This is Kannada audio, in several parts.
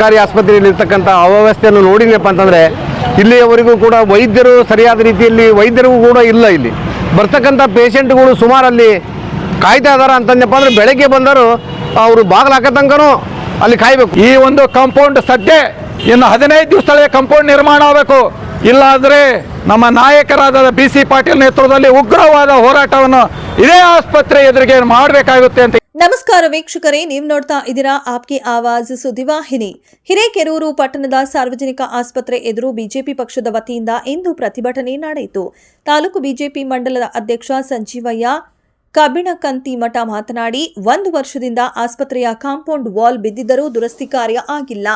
ಸರ್ಕಾರಿ ಆಸ್ಪತ್ರೆಯಲ್ಲಿ ಇರ್ತಕ್ಕಂಥ ಅವ್ಯವಸ್ಥೆಯನ್ನು ನೋಡಿದ್ನಪ್ಪ ಅಂತಂದರೆ ಇಲ್ಲಿಯವರೆಗೂ ಕೂಡ ವೈದ್ಯರು ಸರಿಯಾದ ರೀತಿಯಲ್ಲಿ, ವೈದ್ಯರಿಗೂ ಕೂಡ ಇಲ್ಲ ಇಲ್ಲಿ. ಬರ್ತಕ್ಕಂಥ ಪೇಷಂಟ್ಗಳು ಸುಮಾರು ಅಲ್ಲಿ ಕಾಯ್ತಾ ಇದಾರ ಅಂತಂದಪ್ಪ ಅಂದ್ರೆ ಬೆಳಗ್ಗೆ ಬಂದರು ಅವರು ಬಾಗಿಲು ಹಾಕೋ ತನಕನೂ ಅಲ್ಲಿ ಕಾಯಬೇಕು. ಈ ಒಂದು ಕಾಂಪೌಂಡ್ ಸದ್ಯ ಇನ್ನು ಹದಿನೈದು ದಿವಸದೊಳಗೆ ಕಾಂಪೌಂಡ್ ನಿರ್ಮಾಣ ಆಗಬೇಕು. ಇಲ್ಲಾಂದ್ರೆ ನಮ್ಮ ನಾಯಕರಾದ ಬಿ ಸಿ ಪಾಟೀಲ್ ನೇತೃತ್ವದಲ್ಲಿ ಉಗ್ರವಾದ ಹೋರಾಟವನ್ನು ಇದೇ ಆಸ್ಪತ್ರೆ ಎದುರಿಗೆ ಮಾಡಬೇಕಾಗುತ್ತೆ ಅಂತ ನಮಸ್ಕಾರ ವೀಕ್ಷಕರೇ, ನೀವು ನೋಡ್ತಾ ಇದ್ದೀರಾ ಆಪ್ಕಿ ಆವಾಜ್ ಸುದ್ದಿವಾಹಿನಿ. ಹಿರೇಕೆರೂರು ಪಟ್ಟಣದ ಸಾರ್ವಜನಿಕ ಆಸ್ಪತ್ರೆ ಎದುರು ಬಿಜೆಪಿ ಪಕ್ಷದ ವತಿಯಿಂದ ಇಂದು ಪ್ರತಿಭಟನೆ ನಡೆಯಿತು. ತಾಲೂಕು ಬಿಜೆಪಿ ಮಂಡಲದ ಅಧ್ಯಕ್ಷ ಸಂಜೀವಯ್ಯ, ಕಬ್ಬಿಣಕಂತಿ ಮಠ ಮಾತನಾಡಿ, ಒಂದು ವರ್ಷದಿಂದ ಆಸ್ಪತ್ರೆಯ ಕಾಂಪೌಂಡ್ ವಾಲ್ ಬಿದ್ದಿದ್ದರೂ ದುರಸ್ತಿ ಕಾರ್ಯ ಆಗಿಲ್ಲ.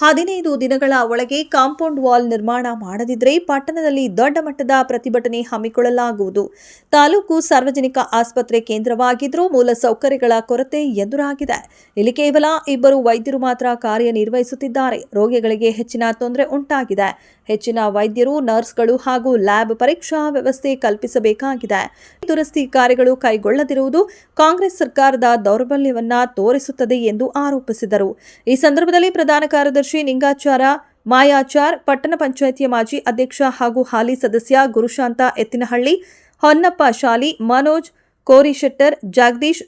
ಹದಿನೈದು ದಿನಗಳ ಒಳಗೆ ಕಾಂಪೌಂಡ್ ವಾಲ್ ನಿರ್ಮಾಣ ಮಾಡದಿದ್ದರೆ ಪಟ್ಟಣದಲ್ಲಿ ದೊಡ್ಡ ಮಟ್ಟದ ಪ್ರತಿಭಟನೆ ಹಮ್ಮಿಕೊಳ್ಳಲಾಗುವುದು. ತಾಲೂಕು ಸಾರ್ವಜನಿಕ ಆಸ್ಪತ್ರೆ ಕೇಂದ್ರವಾಗಿದ್ದರೂ ಮೂಲ ಸೌಕರ್ಯಗಳ ಕೊರತೆ ಎದುರಾಗಿದೆ. ಇಲ್ಲಿ ಕೇವಲ ಇಬ್ಬರು ವೈದ್ಯರು ಮಾತ್ರ ಕಾರ್ಯನಿರ್ವಹಿಸುತ್ತಿದ್ದಾರೆ. ರೋಗಿಗಳಿಗೆ ಹೆಚ್ಚಿನ ತೊಂದರೆ ಉಂಟಾಗಿದೆ. ಹೆಚ್ಚಿನ ವೈದ್ಯರು, ನರ್ಸ್ಗಳು ಹಾಗೂ ಲ್ಯಾಬ್ ಪರೀಕ್ಷಾ ವ್ಯವಸ್ಥೆ ಕಲ್ಪಿಸಬೇಕಾಗಿದೆ. ದುರಸ್ತಿ ಕಾರ್ಯಗಳು ಕೈಗೊಳ್ಳದಿರುವುದು ಕಾಂಗ್ರೆಸ್ ಸರ್ಕಾರದ ದೌರ್ಬಲ್ಯವನ್ನ ತೋರಿಸುತ್ತದೆ ಎಂದು ಆರೋಪಿಸಿದರು. ಈ ಸಂದರ್ಭದಲ್ಲಿ ಪ್ರಧಾನ ಕಾರ್ಯದರ್ಶಿ ನಿಂಗಾಚಾರ ಮಾಯಾಚಾರ್, ಪಟ್ಟಣ ಪಂಚಾಯಿತಿಯ ಮಾಜಿ ಅಧ್ಯಕ್ಷ ಹಾಗೂ ಹಾಲಿ ಸದಸ್ಯ ಗುರುಶಾಂತ ಎತ್ತಿನಹಳ್ಳಿ, ಹೊನ್ನಪ್ಪ ಶಾಲಿ, ಮನೋಜ್ ಕೋರಿಶೆಟ್ಟರ್, ಜಗದೀಶ್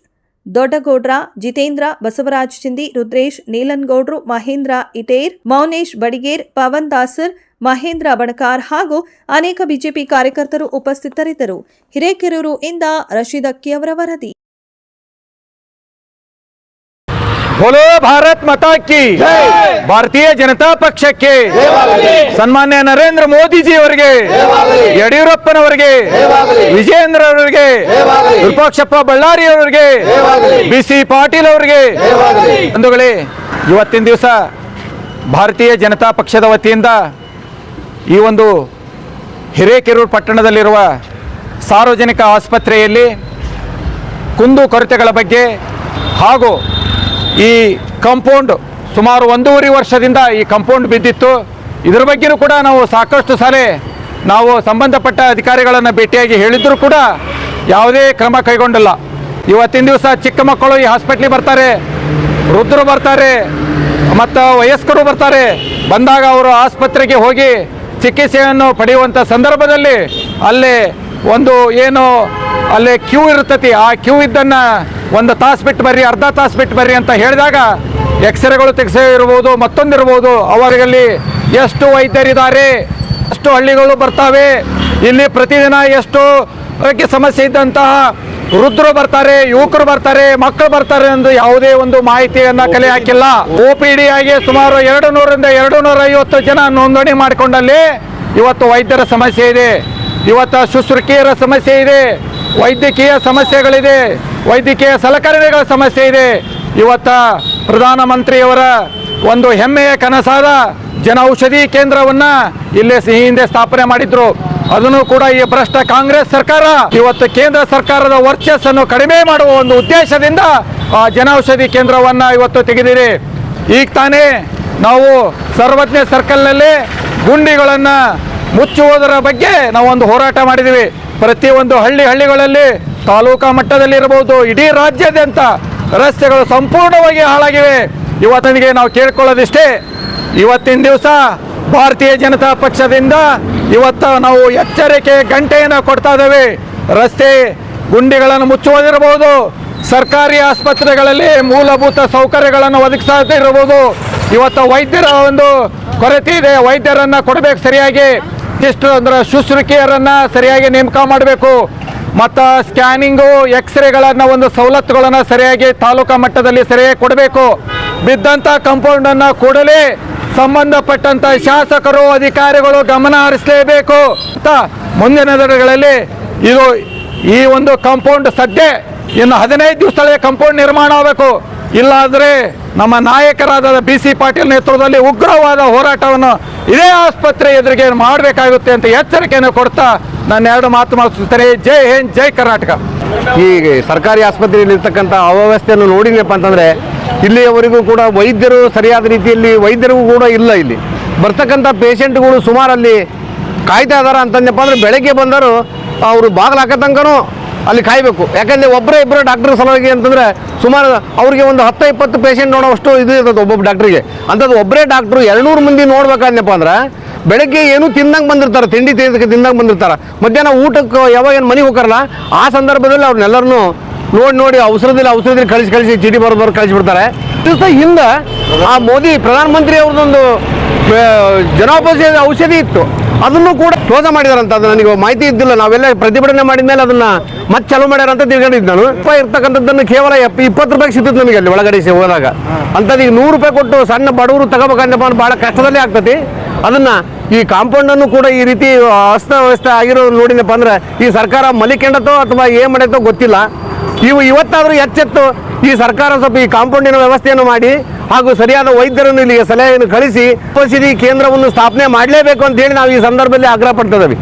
ದೊಡ್ಡಗೌಡ್ರ, ಜಿತೇಂದ್ರ ಬಸವರಾಜ್ ಚಿಂದಿ, ರುದ್ರೇಶ್ ನೀಲನ್ಗೌಡ್ರು, ಮಹೇಂದ್ರ ಇಟೇರ್, ಮೌನೇಶ್ ಬಡಿಗೇರ್, ಪವನ್ ದಾಸರ್, ಮಹೇಂದ್ರ ಬಣಕಾರ್ ಹಾಗೂ ಅನೇಕ ಬಿಜೆಪಿ ಕಾರ್ಯಕರ್ತರು ಉಪಸ್ಥಿತರಿದ್ದರು. ಹಿರೇಕೆರೂರು ಇಂದ ರಶೀದ್ ಅಕ್ಕಿಯವರ ವರದಿ. ಬೋಲೋ ಭಾರತ್ ಮತ ಕಿ ಭಾರತೀಯ ಜನತಾ ಪಕ್ಷಕ್ಕೆ ಸನ್ಮಾನ್ಯ ನರೇಂದ್ರ ಮೋದಿಜಿಯವರಿಗೆ ಯಡಿಯೂರಪ್ಪನವರಿಗೆ ವಿಜಯೇಂದ್ರ ಅವರಿಗೆ ವಿರೂಪಾಕ್ಷಪ್ಪ ಬಳ್ಳಾರಿ ಅವರಿಗೆ ಬಿ ಸಿ ಪಾಟೀಲ್ ಅವರಿಗೆ ಬಂಧುಗಳೇ ಇವತ್ತಿನ ದಿವಸ ಭಾರತೀಯ ಜನತಾ ಪಕ್ಷದ ವತಿಯಿಂದ ಈ ಒಂದು ಹಿರೇಕೆರೂರು ಪಟ್ಟಣದಲ್ಲಿರುವ ಸಾರ್ವಜನಿಕ ಆಸ್ಪತ್ರೆಯಲ್ಲಿ ಕುಂದು ಕೊರತೆಗಳ ಬಗ್ಗೆ ಹಾಗೂ ಈ ಕಾಂಪೌಂಡ್ ಸುಮಾರು ಒಂದೂವರೆ ವರ್ಷದಿಂದ ಈ ಕಾಂಪೌಂಡ್ ಬಿದ್ದಿತ್ತು. ಇದ್ರ ಬಗ್ಗೆನೂ ಕೂಡ ನಾವು ಸಾಕಷ್ಟು ಸಲ ನಾವು ಸಂಬಂಧಪಟ್ಟ ಅಧಿಕಾರಿಗಳನ್ನು ಭೇಟಿಯಾಗಿ ಹೇಳಿದ್ರು ಕೂಡ ಯಾವುದೇ ಕ್ರಮ ಕೈಗೊಂಡಿಲ್ಲ. ಇವತ್ತಿನ ದಿವಸ ಚಿಕ್ಕ ಮಕ್ಕಳು ಈ ಹಾಸ್ಪಿಟ್ಲಿಗೆ ಬರ್ತಾರೆ, ವೃದ್ಧರು ಬರ್ತಾರೆ, ಮತ್ತು ವಯಸ್ಕರು ಬರ್ತಾರೆ. ಬಂದಾಗ ಅವರು ಆಸ್ಪತ್ರೆಗೆ ಹೋಗಿ ಚಿಕಿತ್ಸೆಯನ್ನು ಪಡೆಯುವಂಥ ಸಂದರ್ಭದಲ್ಲಿ ಅಲ್ಲಿ ಒಂದು ಏನು ಅಲ್ಲಿ ಕ್ಯೂ ಇರ್ತತಿ ಆ ಕ್ಯೂ ಇದ್ದನ್ನು ಒಂದು ತಾಸು ಬಿಟ್ಟು ಬರ್ರಿ, ಅರ್ಧ ತಾಸು ಬಿಟ್ಟು ಬರ್ರಿ ಅಂತ ಹೇಳಿದಾಗ ಎಕ್ಸ್ರೇಗಳು ತೆಗೆಸೇ ಇರ್ಬೋದು, ಮತ್ತೊಂದಿರ್ಬೋದು, ಅವರಲ್ಲಿ ಎಷ್ಟು ವೈದ್ಯರಿದ್ದಾರೆ ಎಷ್ಟು ಹಳ್ಳಿಗಳು ಬರ್ತಾವೆ. ಇಲ್ಲಿ ಪ್ರತಿದಿನ ಎಷ್ಟು ಸಮಸ್ಯೆ ಇದ್ದಂತಹ ವೃದ್ಧರು ಬರ್ತಾರೆ, ಯುವಕರು ಬರ್ತಾರೆ, ಮಕ್ಕಳು ಬರ್ತಾರೆ ಎಂದು ಯಾವುದೇ ಒಂದು ಮಾಹಿತಿಯನ್ನು ಕಲೆ ಹಾಕಿಲ್ಲ. ಒ ಪಿ ಡಿ ಆಗಿ ಸುಮಾರು ಎರಡು ನೂರರಿಂದ ಎರಡು ನೂರ ಐವತ್ತು ಜನ ನೋಂದಣಿ ಮಾಡಿಕೊಂಡಲ್ಲಿ ಇವತ್ತು ವೈದ್ಯರ ಸಮಸ್ಯೆ ಇದೆ. ಇವತ್ತು ಶುಶ್ರೂಷಕಿಯರ ಸಮಸ್ಯೆ ಇದೆ, ವೈದ್ಯಕೀಯ ಸಮಸ್ಯೆಗಳಿದೆ, ವೈದ್ಯಕೀಯ ಸಲಕರಣೆಗಳ ಸಮಸ್ಯೆ ಇದೆ. ಇವತ್ತ ಪ್ರಧಾನಮಂತ್ರಿಯವರ ಒಂದು ಹೆಮ್ಮೆಯ ಕನಸಾದ ಜನ ಔಷಧಿ ಕೇಂದ್ರವನ್ನ ಇಲ್ಲೇ ಸಿ- ಹಿಂದೆ ಸ್ಥಾಪನೆ ಮಾಡಿದ್ರು. ಅದನ್ನು ಕೂಡ ಈ ಭ್ರಷ್ಟ ಕಾಂಗ್ರೆಸ್ ಸರ್ಕಾರ, ಇವತ್ತು ಕೇಂದ್ರ ಸರ್ಕಾರದ ವರ್ಚಸ್ಸನ್ನು ಕಡಿಮೆ ಮಾಡುವ ಒಂದು ಉದ್ದೇಶದಿಂದ ಆ ಜನೌಷಧಿ ಕೇಂದ್ರವನ್ನು ಇವತ್ತು ತೆಗೆದಿದೆ. ಈಗ ತಾನೇ ನಾವು ಸರ್ವಜ್ಞ ಸರ್ಕಲ್ನಲ್ಲಿ ಗುಂಡಿಗಳನ್ನು ಮುಚ್ಚುವುದರ ಬಗ್ಗೆ ನಾವು ಒಂದು ಹೋರಾಟ ಮಾಡಿದ್ದೀವಿ. ಪ್ರತಿಯೊಂದು ಹಳ್ಳಿ ಹಳ್ಳಿಗಳಲ್ಲಿ ತಾಲೂಕಾ ಮಟ್ಟದಲ್ಲಿ ಇರಬಹುದು ಇಡೀ ರಾಜ್ಯಾದ್ಯಂತ ರಸ್ತೆಗಳು ಸಂಪೂರ್ಣವಾಗಿ ಹಾಳಾಗಿವೆ. ಇವತ್ತನಿಗೆ ನಾವು ಕೇಳ್ಕೊಳ್ಳೋದಿಷ್ಟೇ, ಇವತ್ತಿನ ದಿವಸ ಭಾರತೀಯ ಜನತಾ ಪಕ್ಷದಿಂದ ಇವತ್ತು ನಾವು ಎಚ್ಚರಿಕೆ ಗಂಟೆಯನ್ನು ಕೊಡ್ತಾ ಇದ್ದೇವೆ. ರಸ್ತೆ ಗುಂಡಿಗಳನ್ನು ಮುಚ್ಚುವುದಿರಬಹುದು, ಸರ್ಕಾರಿ ಆಸ್ಪತ್ರೆಗಳಲ್ಲಿ ಮೂಲಭೂತ ಸೌಕರ್ಯಗಳನ್ನು ಒದಗಿಸದಿರಬಹುದು ಇವತ್ತು ವೈದ್ಯರ ಒಂದು ಕೊರತೆ ಇದೆ, ವೈದ್ಯರನ್ನು ಕೊಡಬೇಕು ಸರಿಯಾಗಿ. ಇಷ್ಟು ಅಂದ್ರೆ ಶುಶ್ರೂಷಕಿಯರನ್ನು ಸರಿಯಾಗಿ ನೇಮಕ ಮಾಡಬೇಕು. ಮತ್ತು ಸ್ಕ್ಯಾನಿಂಗು, ಎಕ್ಸ್ರೇಗಳನ್ನು ಒಂದು ಸವಲತ್ತುಗಳನ್ನು ಸರಿಯಾಗಿ ತಾಲೂಕಾ ಮಟ್ಟದಲ್ಲಿ ಸರಿಯಾಗಿ ಕೊಡಬೇಕು. ಬಿದ್ದಂಥ ಕಂಪೌಂಡನ್ನು ಕೂಡಲೇ ಸಂಬಂಧಪಟ್ಟಂತ ಶಾಸಕರು, ಅಧಿಕಾರಿಗಳು ಗಮನ ಹರಿಸಲೇಬೇಕು. ಅಂತ ಮುಂದಿನ ದಿನಗಳಲ್ಲಿ ಇದು ಈ ಒಂದು ಕಾಂಪೌಂಡ್ ಸದ್ಯ ಇನ್ನು ಹದಿನೈದು ದಿವಸದೊಳಗೆ ಕಾಂಪೌಂಡ್ ನಿರ್ಮಾಣ ಆಗಬೇಕು. ಇಲ್ಲಾಂದ್ರೆ ನಮ್ಮ ನಾಯಕರಾದ ಬಿ ಸಿ ಪಾಟೀಲ್ ನೇತೃತ್ವದಲ್ಲಿ ಉಗ್ರವಾದ ಹೋರಾಟವನ್ನು ಇದೇ ಆಸ್ಪತ್ರೆ ಎದುರಿಗೆ ಮಾಡಬೇಕಾಗುತ್ತೆ ಅಂತ ಎಚ್ಚರಿಕೆಯನ್ನು ಕೊಡ್ತಾ ನಾನು ಎರಡು ಮಾತು ಮುಗಿಸ್ತೇನೆ ಜೈ ಹಿಂದ್, ಜೈ ಕರ್ನಾಟಕ. ಈ ಸರ್ಕಾರಿ ಆಸ್ಪತ್ರೆಯಲ್ಲಿ ಇರ್ತಕ್ಕಂಥ ಅವ್ಯವಸ್ಥೆಯನ್ನು ನೋಡಿದ್ನಪ್ಪ ಅಂತಂದರೆ ಇಲ್ಲಿಯವರೆಗೂ ಕೂಡ ವೈದ್ಯರು ಸರಿಯಾದ ರೀತಿಯಲ್ಲಿ ವೈದ್ಯರಿಗೂ ಕೂಡ ಇಲ್ಲ ಇಲ್ಲಿ. ಬರ್ತಕ್ಕಂಥ ಪೇಷಂಟ್ಗಳು ಸುಮಾರಲ್ಲಿ ಕಾಯ್ತಾ ಇದಾರ ಅಂತಂದಪ್ಪ ಅಂದ್ರೆ ಬೆಳಗ್ಗೆ ಬಂದರು ಅವರು ಬಾಗಿಲು ಹಾಕೋ ಅಲ್ಲಿ ಕಾಯಬೇಕು. ಯಾಕಂದ್ರೆ ಒಬ್ಬರೇ ಇಬ್ಬರು ಡಾಕ್ಟರ್ ಸಲುವಾಗಿ ಅಂತಂದ್ರೆ ಸುಮಾರು ಅವ್ರಿಗೆ ಒಂದು ಹತ್ತು ಇಪ್ಪತ್ತು ಪೇಷಂಟ್ ನೋಡೋಷ್ಟು ಇದು ಇರ್ತದೆ ಒಬ್ಬೊಬ್ಬ ಡಾಕ್ಟ್ರಿಗೆ ಅಂಥದ್ದು ಒಬ್ಬರೇ ಡಾಕ್ಟ್ರು ಎರಡ್ನೂರು ಮಂದಿ ನೋಡ್ಬೇಕಾದ್ನಪ್ಪ ಅಂದ್ರೆ ಬೆಳಗ್ಗೆ ಏನು ತಿಂದಂಗೆ ಬಂದಿರ್ತಾರೆ, ತಿಂಡಿ ತಿಂದಂಗೆ ಬಂದಿರ್ತಾರೆ. ಮಧ್ಯಾಹ್ನ ಊಟಕ್ಕೆ ಯಾವಾಗ ಏನು ಮನೆಗೆ ಹೋಗಾರಲ್ಲ ಆ ಸಂದರ್ಭದಲ್ಲಿ ಅವ್ರನ್ನೆಲ್ಲರನ್ನು ನೋಡಿ ನೋಡಿ, ಅವಸರದಲ್ಲಿ ಅವಸರದಲ್ಲಿ ಕಳಿಸಿ ಕಳಿಸಿ, ಚೀಟಿ ಬರೋದವ್ರು ಕಳಿಸಿ ಕಳಿಸ್ಬಿಡ್ತಾರೆ ದಿವಸ ಹಿಂದೆ ಆ ಮೋದಿ ಪ್ರಧಾನಮಂತ್ರಿ ಅವ್ರದ್ದೊಂದು ಜನೌಷಧಿ ಔಷಧಿ ಇತ್ತು. ಅದನ್ನು ಕೂಡ ಕ್ಲೋಸ್ ಮಾಡಿದಾರಂತ, ಅದು ನನಗೆ ಮಾಹಿತಿ ಇದ್ದಿಲ್ಲ. ನಾವೆಲ್ಲ ಪ್ರತಿಭಟನೆ ಮಾಡಿದ ಮೇಲೆ ಅದನ್ನ ಮತ್ತೆ ಚಾಲೂ ಮಾಡ್ಯಾರ ಅಂತ ತಿಳ್ಕೊಂಡಿದ್ದು ನಾನು. ರೂಪಾಯಿ ಇರ್ತಕ್ಕಂಥದ್ದನ್ನು ಕೇವಲ ಇಪ್ಪತ್ತು ರೂಪಾಯಿ ಸಿಗ್ತದೆ ನಮಗೆ ಅಲ್ಲಿ ಒಳಗಡೆ ಹೋದಾಗ. ಅಂಥದ್ದು ಈಗ ನೂರು ರೂಪಾಯಿ ಕೊಟ್ಟು ಸಣ್ಣ ಬಡವರು ತಗೋಬೇಕಂದ್ರೆ ಭಾಳ ಕಷ್ಟದಲ್ಲೇ ಆಗ್ತತಿ ಅದನ್ನ ಈ ಕಾಂಪೌಂಡನ್ನು ಕೂಡ ಈ ರೀತಿ ಅಸ್ತವ್ಯಸ್ತ ಆಗಿರೋದು ನೋಡಿನಪ್ಪ ಅಂದ್ರೆ ಈ ಸರ್ಕಾರ ಮಲಿಕೆಂಡತೋ ಅಥವಾ ಏನು ಮಾಡೈತೋ ಗೊತ್ತಿಲ್ಲ. ಇವು ಇವತ್ತಾದರೂ ಎಚ್ಚೆತ್ತು ಈ ಸರ್ಕಾರ ಸ್ವಲ್ಪ ಈ ಕಾಂಪೌಂಡಿನ ವ್ಯವಸ್ಥೆಯನ್ನು ಮಾಡಿ ಹಾಗೂ ಸರಿಯಾದ ವೈದ್ಯರನ್ನು ಇಲ್ಲಿಗೆ ಸಲಹೆಯನ್ನು ಕಳಿಸಿ ಔಷಧಿ ಕೇಂದ್ರವನ್ನು ಸ್ಥಾಪನೆ ಮಾಡಲೇಬೇಕು ಅಂತ ಹೇಳಿ ನಾವು ಈ ಸಂದರ್ಭದಲ್ಲಿ ಆಗ್ರಹ ಪಡ್ತಿದ್ದೇವೆ